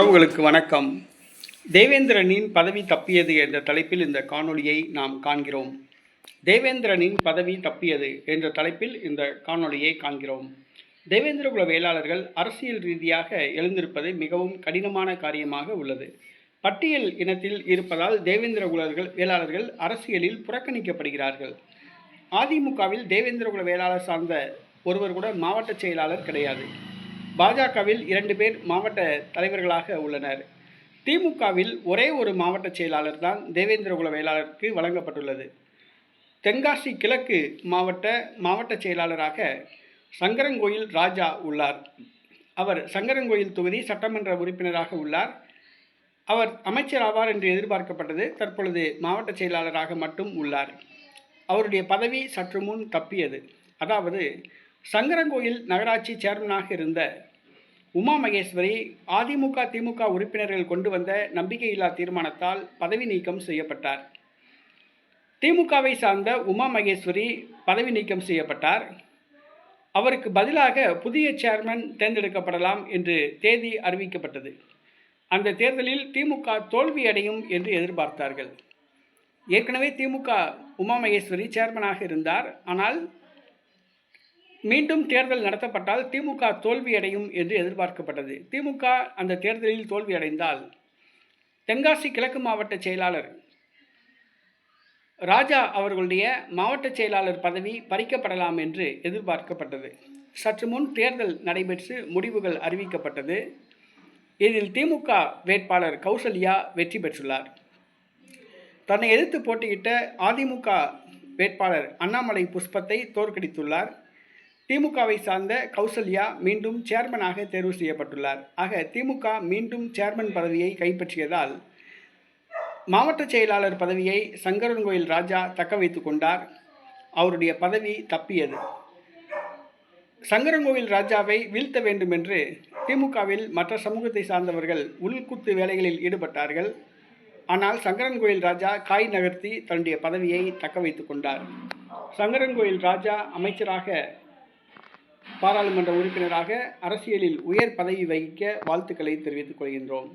உறவுகளுக்கு வணக்கம். தேவேந்திரனின் பதவி தப்பியது என்ற தலைப்பில் இந்த காணொளியை நாம் காண்கிறோம். தேவேந்திரனின் பதவி தப்பியது என்ற தலைப்பில் இந்த காணொளியை காண்கிறோம். தேவேந்திரகுல வேளாளர்கள் அரசியல் ரீதியாக எழுந்திருப்பது மிகவும் கடினமான காரியமாக உள்ளது. பட்டியல் இனத்தில் இருப்பதால் தேவேந்திரகுலர்கள் வேளாளர்கள் அரசியலில் புறக்கணிக்கப்படுகிறார்கள். அதிமுகவில் தேவேந்திரகுல வேளாளர் சார்ந்த ஒருவர் கூட மாவட்ட செயலாளர் கிடையாது. பாஜகவில் இரண்டு பேர் மாவட்ட தலைவர்களாக உள்ளனர். திமுகவில் ஒரே ஒரு மாவட்ட செயலாளர் தான் தேவேந்திரகுல வேளாளருக்கு வழங்கப்பட்டுள்ளது. தென்காசி கிழக்கு மாவட்ட மாவட்ட செயலாளராக சங்கரங்கோயில் ராஜா உள்ளார். அவர் சங்கரங்கோயில் தொகுதி சட்டமன்ற உறுப்பினராக உள்ளார். அவர் அமைச்சர் ஆவார் என்று எதிர்பார்க்கப்பட்டது தற்பொழுது மாவட்ட செயலாளராக மட்டும் உள்ளார். அவருடைய பதவி சற்று முன் தப்பியது. அதாவது சங்கரங்கோயில் நகராட்சி சேர்மனாக இருந்த உமா மகேஸ்வரி அதிமுக திமுக உறுப்பினர்கள் கொண்டு வந்த நம்பிக்கையில்லா தீர்மானத்தால் பதவி நீக்கம் செய்யப்பட்டார். திமுகவை சார்ந்த உமா மகேஸ்வரி பதவி நீக்கம் செய்யப்பட்டார். அவருக்கு பதிலாக புதிய சேர்மன் தேர்ந்தெடுக்கப்படலாம் என்று தேதி அறிவிக்கப்பட்டது. அந்த தேர்தலில் திமுக தோல்வி அடையும் என்று எதிர்பார்த்தார்கள். ஏற்கனவே திமுக உமா மகேஸ்வரி சேர்மனாக இருந்தார். ஆனால் மீண்டும் தேர்தல் நடத்தப்பட்டால் திமுக தோல்வியடையும் என்று எதிர்பார்க்கப்பட்டது. திமுக அந்த தேர்தலில் தோல்வியடைந்தால் தென்காசி கிழக்கு மாவட்ட செயலாளர் ராஜா அவர்களுடைய மாவட்ட செயலாளர் பதவி பறிக்கப்படலாம் என்று எதிர்பார்க்கப்பட்டது. சற்று முன் தேர்தல் நடைபெற்று முடிவுகள் அறிவிக்கப்பட்டது. இதில் திமுக வேட்பாளர் கௌசல்யா வெற்றி பெற்றுள்ளார். தன்னை எதிர்த்து போட்டியிட்ட அதிமுக வேட்பாளர் அண்ணாமலை புஷ்பத்தை தோற்கடித்துள்ளார். திமுகவை சார்ந்த கௌசல்யா மீண்டும் சேர்மனாக தேர்வு செய்யப்பட்டுள்ளார். ஆக திமுக மீண்டும் சேர்மன் பதவியை கைப்பற்றியதால் மாவட்ட செயலாளர் பதவியை சங்கரன்கோயில் ராஜா தக்க வைத்து கொண்டார். அவருடைய பதவி தப்பியது. சங்கரன்கோவில் ராஜாவை வீழ்த்த வேண்டும் என்று திமுகவில் மற்ற சமூகத்தை சார்ந்தவர்கள் உள்குத்து வேலைகளில் ஈடுபட்டார்கள். ஆனால் சங்கரன்கோயில் ராஜா காய் நகர்த்தி தன்னுடைய பதவியை தக்க வைத்து கொண்டார். சங்கரன்கோயில் ராஜா அமைச்சராக பாராளுமன்ற உறுப்பினராக அரசியலில் உயர் பதவி வகிக்க வாழ்த்துக்களை தெரிவித்துக் கொள்கின்றோம்.